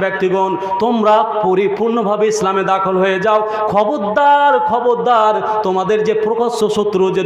ব্যক্তিগণ, তোমরা পরিপূর্ণভাবে ইসলামে দাখল হয়ে যাও। খবরদার খবরদার, তোমাদের যে প্রকাশ্য শত্রু, যে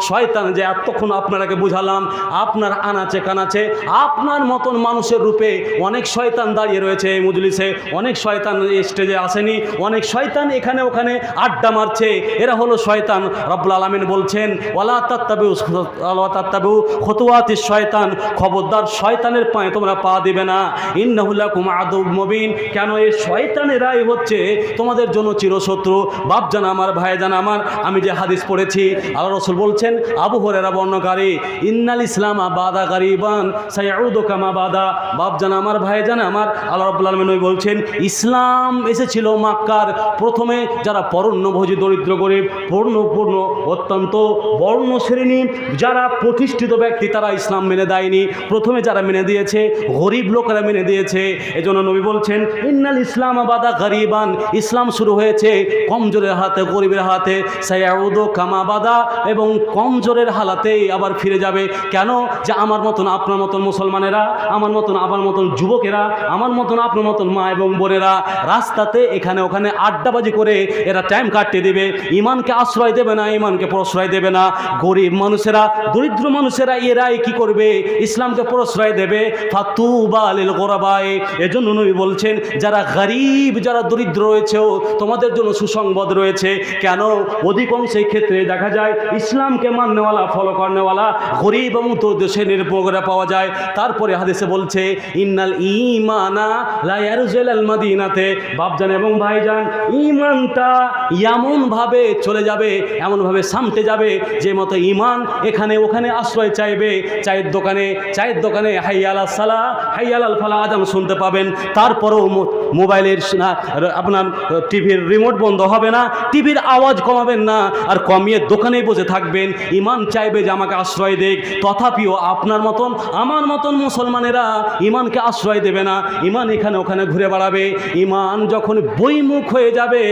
শয়তান, যে এতক্ষণ বুঝালাম, আপনার আনাচে কানাচে, আপনার মতন মানুষের রূপে অনেক শয়তান দাঁড়িয়ে রয়েছে এই মজলিসে। অনেক শয়তান স্টেজে আসেনি, অনেক শয়তান এখানে ওখানে আড্ডা মারছে। এরা হলো শয়তান। রব্বুল আলমিন বলছেন, ওয়ালা তাত্তাবু ওয়ালা তাত্তাবু খতুয়াতি শয়তান। খবরদার শয়তানের পায়ে তোমরা পা দিবে না। ইন্নাহুল্লাকুম আদব মবিন। কেন এই শয়তানেরাই হচ্ছে তোমাদের জন্য চিরশত্রু? বাপ জানা আমার ভাই জানা আমার, আমি যে হাদিস পড়েছি, আল্লাহ রসুল বলছেন, আবু হরেরা বর্ণকারী, ইন্নাল ইসলাম বাদা গারিবান, সাইউদ কামা বাদা। বাপ জানা আমার ভাই জানা আমার, আল্লাহ রব্বুল আলমিন বলছেন, ইসলাম এসেছিল মাক্কার প্রথমে যারা পরণ্যভোজী দরিদ্র, গরিব, পূর্ণ পূর্ণ, অত্যন্ত বর্ণ শ্রেণি যারা প্রতিষ্ঠিত ব্যক্তি তারা ইসলাম মেনে দেয়নি। প্রথমে যারা মেনে দিয়েছে, গরিব লোকেরা মেনে দিয়েছে। এজন্য নবী বলছেন, ইন্নাল ইসলাম আবাদা গরিবান। ইসলাম শুরু হয়েছে কমজোরের হাতে, গরিবের হাতে। সায়াউদ কামাবাদা এবং কমজোরের হালাতেই আবার ফিরে যাবে। কেন? যে আমার মতন আপনার মতন মুসলমানেরা, আমার মতন আমার মতন যুবকেরা, আমার মতন আপনার মতন মা এবং বোনেরা, রাস্তাতে এখানে ওখানে আড্ডাবাজি করে এরা টাইম কাটিয়ে দেবে। ইমানকে আশ্রয় দেবে না ইমানকে প্রশ্রয় দেবে না। গরিব মানুষেরা, দরিদ্র মানুষেরা এরাই কি করবে? ইসলামকে প্রশ্রয় দেবে। ফাতু আলিল গোরাবাই। এজন্য নবী বলছেন, যারা গরিব, যারা দরিদ্র রয়েছেও তোমাদের জন্য সুসংবাদ রয়েছে। কেন? অধিকাংশ ক্ষেত্রে দেখা যায়, ইসলামকে মাননেওয়ালা ফলো করনেওয়ালা, গরিব এবং দেশে নির্ভরা পাওয়া যায়। তারপরে হাদিসে বলছে, ইন্নাল ইমানা লায়ারুজেল আল মাদিনাতে। বাপজান এবং ভাইজান ইমানটা এমনভাবে চলে যাবে, এমনভাবে সামটে যাবে, যে মতো ইমান এখানে ওখানে আশ্রয় চাইবে। চায়ের দোকানে চায়ের দোকানে হাইয়াল সালা হাইয়াল ফালা আজান শুনতে পাবেন। তারপরেও মোবাইলের আপনার টিভির রিমোট বন্ধ হবে না, টিভির আওয়াজ কমাবেন না, আর কমিয়ে দোকানেই বসে থাকবেন। ইমান চাইবে যে আমাকে আশ্রয় দেখ তথাপিও আপনার মতন, আমার মতন মুসলমানেরা ইমানকে আশ্রয় দেবে না। ইমান এখানে ওখানে ঘুরে বেড়াবে। ইমান যখন বইমুখ হয়ে যাবে,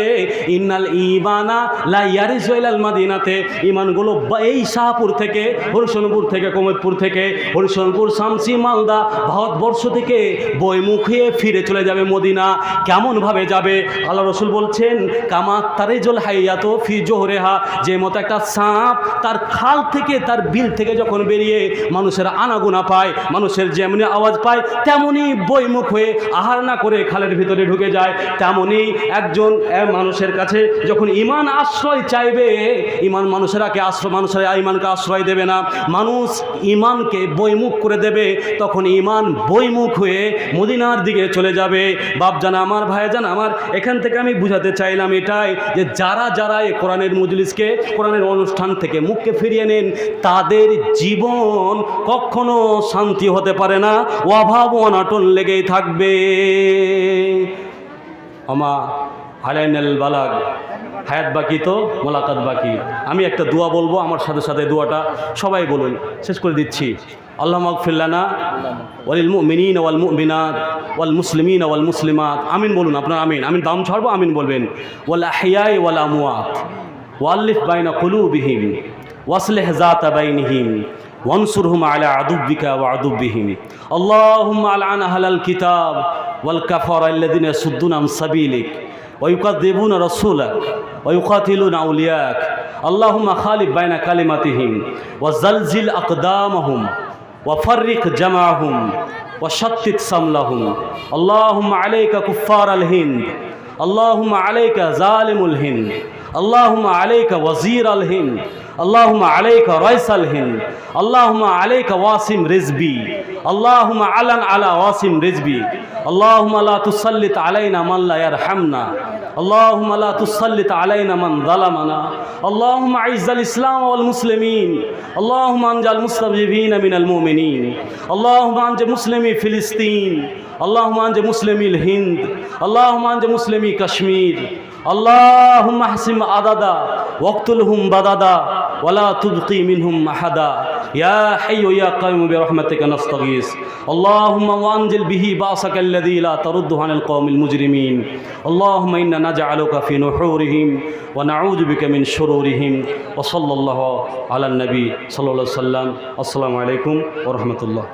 ইন্নাল ইমানা লাইয়ারিসাইলাল মাদিনাতে। ইমানগুলো এই শাহপুর থেকে হরিশনপুর থেকে কোমরপুর থেকে হরিশনপুর শামসি মালদা ভারতবর্ষ থেকে বইমুখ হয়ে ফিরে চলে যাবে মদিনা। কেমনভাবে যাবে? আল্লাহ রসুল বলছেন, কামা তারেজল হাইয়াত ফি জোহরেহা যে মতো একটা সাপ তার খাল থেকে, তার বিল থেকে যখন বেরিয়ে মানুষের আনাগোনা পায়, মানুষের যেমনি আওয়াজ পায় তেমনই বইমুখ হয়ে আহার না করে খালের ভিতরে ঢুকে যায়। তেমনই একজন মানুষের কাছে যখন ইমান আশ্রয় চাইবে ইমান মানুষেরাকে আশ্রয়, মানুষেরা ইমানকে আশ্রয় দেবে না। মানুষ ইমানকে বইমুখ করে দেবে। তখন ইমান বইমুখ হয়ে মদিনার দিকে চলে যাবে। বাপ জানা, আমার ভাই জানা, আমার এখান থেকে আমি বুঝাতে চাইলাম এটাই যে যারা যারা এই কোরআনের মজলিসকে, কোরআনের অনুষ্ঠান থেকে মুখকে ফিরিয়ে নেন, তাদের জীবন কখনো শান্তি হতে পারে না। অভাব অনাটন লেগেই থাকবে। আমা হালাইনাল বালাগ। হায়াত বাকি তো মোলাকাত বাকি আমি একটা দোয়া বলবো আমার সাথে সাথে দোয়াটা সবাই বলুন শেষ করে দিচ্ছি আল্লাহ মাগফিল্লানা ওয়ালিল মুমিনিন ওয়াল মুমিনাত ওয়াল মুসলিমিন ওয়াল মুসলিমাত আমিন বলুন আপনার আমিন আমিন দাম ছাড়বো আমিন বলবেন ওয়াল আহিয়াই ওয়াল আমওয়াত ওয়াল্লিফ বাইনা কুলুবিহিম ওয়াসলিহ যাতা বাইনিহিম وانصرهم على عدوك وعدوهم اللهم علعن أهل الكتاب والكفر الذين يصدون عن سبيلك ويكذبون رسولك ويقاتلون أولياءك اللهم خالف بين كلمتهم وزلزل أقدامهم وفرق جمعهم وشتت سملهم. اللهم عليك كفار الهند اللهم عليك ظالم الهند اللهم عليك وزير الهند اللهم عليك رئيس الهند اللهم عليك واسم رزبي اللهم علن على واسم رزبي اللهم لا تسلط علينا من لا يرحمنا اللهم لا تسلط علينا من ظلمنا اللهم اعز الإسلام والمسلمين اللهم انجى المستضعفين من المؤمنين اللهم انجى مسلمي فلسطين اللهم انجى مسلمي الهند اللهم انجى مسلمي كشمير আল্লাহ হাসিম আদাদা ওয়াক্তুল হুম বাদাদা, ওয়ালা তুবকি মিনহুম মাহাদা ইয়া হাইয়ু ইয়া কাইয়ুম বিরহমাতিকা নাস্তাগীস। আল্লাহুম্মা ওয়ানজিল বিহি বাসাকা আল্লাযী লা তারুদ্দু আনিল কওমিল মুজরিমিন। আল্লাহুম্মা ইন্না নাজআলুকা ফি নুহুরিহিম ওয়া নাউযু বিকা মিন শুরুরিহিম ওয়া সাল্লাল্লাহু আলা নবী সাল্লাল্লাহু সাল্লাম আসসালামু আলাইকুম ওয়া